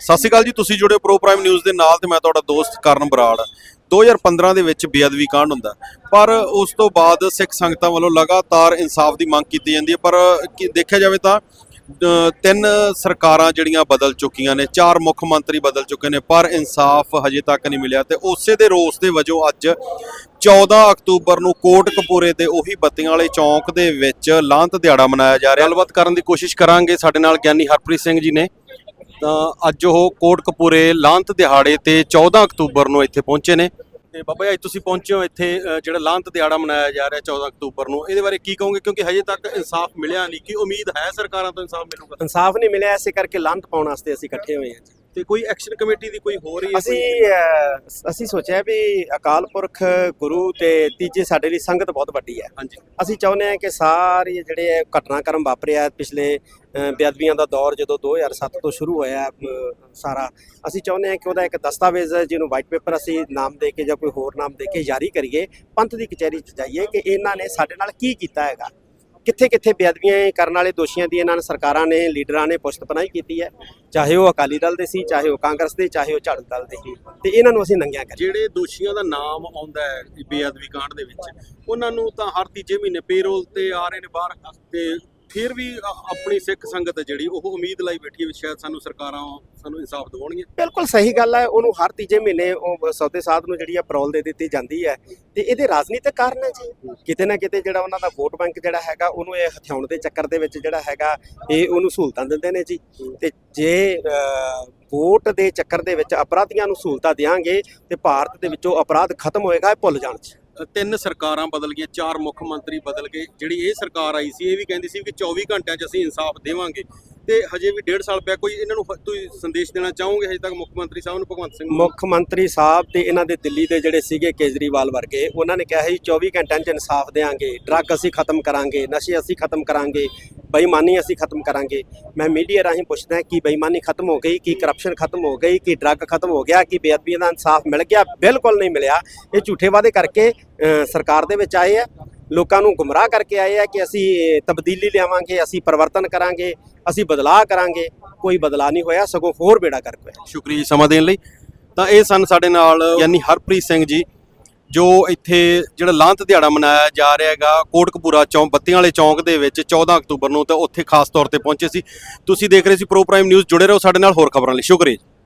ਸਤਿ ਸ਼੍ਰੀ ਅਕਾਲ ਜੀ, ਤੁਸੀਂ ਜੁੜੇ ਪ੍ਰੋ ਪ੍ਰਾਈਮ ਨਿਊਜ਼ ਦੇ ਨਾਲ ਤੇ ਮੈਂ ਤੁਹਾਡਾ ਦੋਸਤ ਕਰਨ ਬਰਾੜ। 2015 ਦੇ ਵਿੱਚ ਬੇਅਦਬੀ ਕਾਂਡ ਹੁੰਦਾ ਪਰ ਉਸ ਤੋਂ ਬਾਅਦ ਸਿੱਖ ਸੰਗਤਾਂ ਵੱਲੋਂ ਲਗਾਤਾਰ ਇਨਸਾਫ ਦੀ ਮੰਗ ਕੀਤੀ ਜਾਂਦੀ ਹੈ। ਪਰ ਕੀ ਦੇਖਿਆ ਜਾਵੇ ਤਾਂ ਤਿੰਨ ਸਰਕਾਰਾਂ ਜਿਹੜੀਆਂ ਬਦਲ ਚੁੱਕੀਆਂ ਨੇ, ਚਾਰ ਮੁੱਖ ਮੰਤਰੀ ਬਦਲ ਚੁੱਕੇ ਨੇ, ਪਰ ਇਨਸਾਫ ਹਜੇ ਤੱਕ ਨਹੀਂ ਮਿਲਿਆ ਤੇ ਉਸੇ ਦੇ ਰੋਸ ਦੇ ਵਜੋਂ ਅੱਜ 14 ਅਕਤੂਬਰ ਨੂੰ ਕੋਟ ਕਪੂਰੇ ਤੇ ਉਹੀ ਬੱਤੀਆਂ ਵਾਲੇ ਚੌਂਕ ਦੇ ਵਿੱਚ ਲਾਂਤ ਦਿਹਾੜਾ ਮਨਾਇਆ ਜਾ ਰਿਹਾ। ਗੱਲਬਾਤ ਕਰਨ ਦੀ ਕੋਸ਼ਿਸ਼ ਕਰਾਂਗੇ ਸਾਡੇ ਨਾਲ ਗਿਆਨੀ ਹਰਪ੍ਰੀਤ ਸਿੰਘ ਜੀ ਨੇ। ਤਾਂ ਅੱਜ ਉਹ ਕੋਟ ਕਪੂਰੇ ਲਾਂਤ ਦਿਹਾੜੇ ਤੇ 14 ਅਕਤੂਬਰ ਨੂੰ ਇੱਥੇ ਪਹੁੰਚੇ ਨੇ। ਤੇ ਬਾਬਾ ਜੀ ਅੱਜ ਤੁਸੀਂ ਪਹੁੰਚੇ ਹੋ ਇੱਥੇ ਅ, ਜਿਹੜਾ ਲਾਂਤ ਦਿਹਾੜਾ ਮਨਾਇਆ ਜਾ ਰਿਹਾ 14 ਅਕਤੂਬਰ ਨੂੰ। ਇਹਦੇ ਬਾਰੇ ਕੀ ਕਹੋਗੇ? ਕਿਉਂਕਿ ਹਜੇ ਤੱਕ ਇਨਸਾਫ ਮਿਲਿਆ ਨਹੀਂ। ਕੀ ਉਮੀਦ ਹੈ ਸਰਕਾਰਾਂ ਤੋਂ ਇਨਸਾਫ ਮਿਲੂਗਾ? ਇਨਸਾਫ ਨਹੀਂ ਮਿਲਿਆ ਇਸੇ ਕਰਕੇ ਲੰਤ ਪਾਉਣ ਵਾਸਤੇ ਅਸੀਂ ਇਕੱਠੇ ਹੋਏ ਹਾਂ ਜੀ। ਤੇ ਕੋਈ ਐਕਸ਼ਨ ਕਮੇਟੀ ਦੀ ਕੋਈ ਹੋ ਰਹੀ ਹੈ ਅਸੀਂ ਅਹ, ਅਸੀਂ ਸੋਚਿਆ ਵੀ ਅਕਾਲ ਪੁਰਖ ਗੁਰੂ ਤੇ ਤੀਜੇ ਸਾਡੇ ਲਈ ਸੰਗਤ ਬਹੁਤ ਵੱਡੀ ਹੈ। ਹਾਂਜੀ। ਅਸੀਂ ਚਾਹੁੰਦੇ ਹਾਂ ਕਿ ਸਾਰੇ ਜਿਹੜੇ ਘਟਨਾਕ੍ਰਮ ਵਾਪਰਿਆ ਪਿਛਲੇ ਅਹ, ਬੇਅਦਬੀਆਂ ਦਾ ਦੌਰ ਜਦੋਂ 2007 ਤੋਂ ਸ਼ੁਰੂ ਹੋਇਆ ਸਾਰਾ ਅਸੀਂ ਚਾਹੁੰਦੇ ਹਾਂ ਕਿ ਉਹਦਾ ਇੱਕ ਦਸਤਾਵੇਜ਼ ਜਿਹਨੂੰ ਵਾਈਟ ਪੇਪਰ ਅਸੀਂ ਨਾਮ ਦੇ ਕੇ ਜਾਂ ਕੋਈ ਹੋਰ ਨਾਮ ਦੇ ਕੇ ਜਾਰੀ ਕਰੀਏ ਪੰਥ ਦੀ ਕਚਹਿਰੀ 'ਚ ਜਾਈਏ ਕਿ ਇਹਨਾਂ ਨੇ ਸਾਡੇ ਨਾਲ ਕੀ ਕੀਤਾ ਹੈਗਾ। ਕਿੱਥੇ ਕਿੱਥੇ ਬੇਅਦਬੀਆਂ ਕਰਨ ਵਾਲੇ ਦੋਸ਼ੀਆਂ ਦੀ ਇਹਨਾਂ ਨੇ ਸਰਕਾਰਾਂ ਨੇ, ਲੀਡਰਾਂ ਨੇ ਪੁਸ਼ਤਪਨਾਹੀ ਕੀਤੀ ਹੈ, ਚਾਹੇ ਉਹ ਅਕਾਲੀ ਦਲ ਦੇ ਸੀ, ਚਾਹੇ ਉਹ ਕਾਂਗਰਸ ਦੇ, ਚਾਹੇ ਉਹ ਝਾੜੂ ਦਲ ਦੇ ਸੀ। ਤੇ ਇਹਨਾਂ ਨੂੰ ਅਸੀਂ ਨੰਗਿਆ ਕਰੀਏ। ਜਿਹੜੇ ਦੋਸ਼ੀਆਂ ਦਾ ਨਾਮ ਆਉਂਦਾ ਹੈ ਬੇਅਦਬੀ ਕਾਂਡ ਦੇ ਵਿੱਚ, ਉਹਨਾਂ ਨੂੰ ਤਾਂ ਹਰ ਤੀਜੇ ਮਹੀਨੇ ਪੇਰੋਲ ਤੇ ਆ ਰਹੇ ਨੇ ਬਾਹਰ ਤੇ ਫਿਰ ਵੀ ਆਪਣੀ ਸਿੱਖ ਸੰਗਤ ਜਿਹੜੀ ਉਹ ਉਮੀਦ ਲਾਈ ਬੈਠੀ ਹੈ ਵੀ ਸ਼ਾਇਦ ਸਾਨੂੰ ਸਰਕਾਰਾਂ ਸਾਨੂੰ ਇਨਸਾਫ ਦਿਵਾਉਣਗੀਆਂ। ਬਿਲਕੁਲ ਸਹੀ ਗੱਲ ਹੈ ਉਹਨੂੰ ਹਰ ਤੀਜੇ ਮਹੀਨੇ ਉਹ ਸੌਦੇ ਸਾਧ ਨੂੰ ਜਿਹੜੀ ਆ ਪਰੋਲ ਦੇ ਦਿੱਤੀ ਜਾਂਦੀ ਹੈ। ਤੇ ਇਹਦੇ ਰਾਜਨੀਤਿਕ ਕਾਰਨ ਹੈ ਜੀ। ਕਿਤੇ ਨਾ ਕਿਤੇ ਜਿਹੜਾ ਉਹਨਾਂ ਦਾ ਵੋਟ ਬੈਂਕ ਜਿਹੜਾ ਹੈਗਾ ਉਹਨੂੰ ਇਹ ਹਥਿਆਉਣ ਦੇ ਚੱਕਰ ਦੇ ਵਿੱਚ ਜਿਹੜਾ ਹੈਗਾ ਇਹ ਉਹਨੂੰ ਸਹੂਲਤਾਂ ਦਿੰਦੇ ਨੇ ਜੀ। ਤੇ ਜੇ ਅਹ, ਵੋਟ ਦੇ ਚੱਕਰ ਦੇ ਵਿੱਚ ਅਪਰਾਧੀਆਂ ਨੂੰ ਸਹੂਲਤਾਂ ਦੇਾਂਗੇ ਤੇ ਭਾਰਤ ਦੇ ਵਿੱਚੋਂ ਅਪਰਾਧ ਖਤਮ ਹੋਏਗਾ ਇਹ ਭੁੱਲ ਜਾਣ ਚ ਤਿੰਨ ਸਰਕਾਰਾਂ ਬਦਲ ਗਈਆਂ, ਚਾਰ ਮੁੱਖ ਮੰਤਰੀ ਬਦਲ ਗਏ। ਜਿਹੜੀ ਇਹ ਸਰਕਾਰ ਆਈ ਸੀ, ਇਹ ਵੀ ਕਹਿੰਦੀ ਸੀ ਕਿ 24 ਘੰਟਿਆਂ 'ਚ ਅਸੀਂ ਇਨਸਾਫ ਦੇਵਾਂਗੇ। ਤੇ ਹਜੇ ਵੀ ਡੇਢ ਸਾਲ ਪਿਆ, ਕੋਈ ਇਹਨਾਂ ਨੂੰ ਤੁਸੀਂ ਸੰਦੇਸ਼ ਦੇਣਾ ਚਾਹੋਗੇ? ਹਜੇ ਤੱਕ ਮੁੱਖ ਮੰਤਰੀ ਸਾਹਿਬ ਨੂੰ, ਭਗਵੰਤ ਸਿੰਘ ਮੁੱਖ ਮੰਤਰੀ ਸਾਹਿਬ ਤੇ ਇਹਨਾਂ ਦੇ ਦਿੱਲੀ ਦੇ ਜਿਹੜੇ ਸੀਗੇ ਕੇਜਰੀਵਾਲ ਵਰਗੇ, ਉਹਨਾਂ ਨੇ ਕਿਹਾ ਸੀ 24 ਘੰਟਿਆਂ 'ਚ ਇਨਸਾਫ ਦੇਵਾਂਗੇ ਡਰੱਗ ਅਸੀਂ ਖਤਮ ਕਰਾਂਗੇ, ਨਸ਼ੇ ਅਸੀਂ ਖਤਮ ਕਰਾਂਗੇ, ਬੇਈਮਾਨੀ ਅਸੀਂ ਖਤਮ ਕਰਾਂਗੇ। ਮੈਂ ਮੀਡੀਆ ਰਾਹੀਂ ਪੁੱਛਦਾ, ਕਿ ਬੇਈਮਾਨੀ ਖਤਮ ਹੋ ਗਈ, ਕਿ ਕਰਪਸ਼ਨ ਖਤਮ ਹੋ ਗਈ, ਕਿ ਡਰੱਗ ਖਤਮ ਹੋ ਗਿਆ, ਕਿ ਬੇਅਦਬੀਆਂ ਦਾ ਇਨਸਾਫ ਮਿਲ ਗਿਆ? ਬਿਲਕੁਲ ਨਹੀਂ ਮਿਲਿਆ। ਇਹ ਝੂਠੇ ਵਾਅਦੇ ਕਰਕੇ ਸਰਕਾਰ ਦੇ ਵਿੱਚ ਆਏ ਆ। ਲੋਕਾਂ ਨੂੰ ਗੁੰਮਰਾਹ ਕਰਕੇ ਆਏ ਆ ਕਿ ਅਸੀਂ ਤਬਦੀਲੀ ਲਿਆਵਾਂਗੇ, ਅਸੀਂ ਪਰਿਵਰਤਨ ਕਰਾਂਗੇ, ਅਸੀਂ ਬਦਲਾਅ ਕਰਾਂਗੇ। ਕੋਈ ਬਦਲਾਅ ਨਹੀਂ ਹੋਇਆ, ਸਗੋਂ ਹੋਰ ਬੇੜਾ ਕਰਕੇ ਹੋਇਆ। ਸ਼ੁਕਰੀਆ ਜੀ ਸਮਾਂ ਦੇਣ ਲਈ। ਤਾਂ ਇਹ ਸਨ ਸਾਡੇ ਨਾਲ ਯਾਨੀ ਹਰਪ੍ਰੀਤ ਸਿੰਘ ਜੀ, ਜੋ ਇੱਥੇ ਜਿਹੜਾ ਲਾਂਤ ਦਿਹਾੜਾ ਮਨਾਇਆ ਜਾ ਰਿਹਾ ਹੈਗਾ, ਕੋਟਕਪੂਰਾ ਚੌਂਕ, ਬੱਤੀਆਂ ਵਾਲੇ ਚੌਂਕ ਦੇ ਵਿੱਚ 14 ਅਕਤੂਬਰ ਨੂੰ ਤਾਂ ਉੱਥੇ ਖਾਸ ਤੌਰ ਤੇ ਪਹੁੰਚੇ ਸੀ। ਤੁਸੀਂ ਦੇਖ ਰਹੇ ਸੀ ਪ੍ਰੋ ਪ੍ਰਾਈਮ ਨਿਊਜ਼, ਜੁੜੇ ਰਹੋ ਸਾਡੇ ਨਾਲ ਹੋਰ ਖਬਰਾਂ ਲਈ। ਸ਼ੁਕਰੀਆ ਜੀ।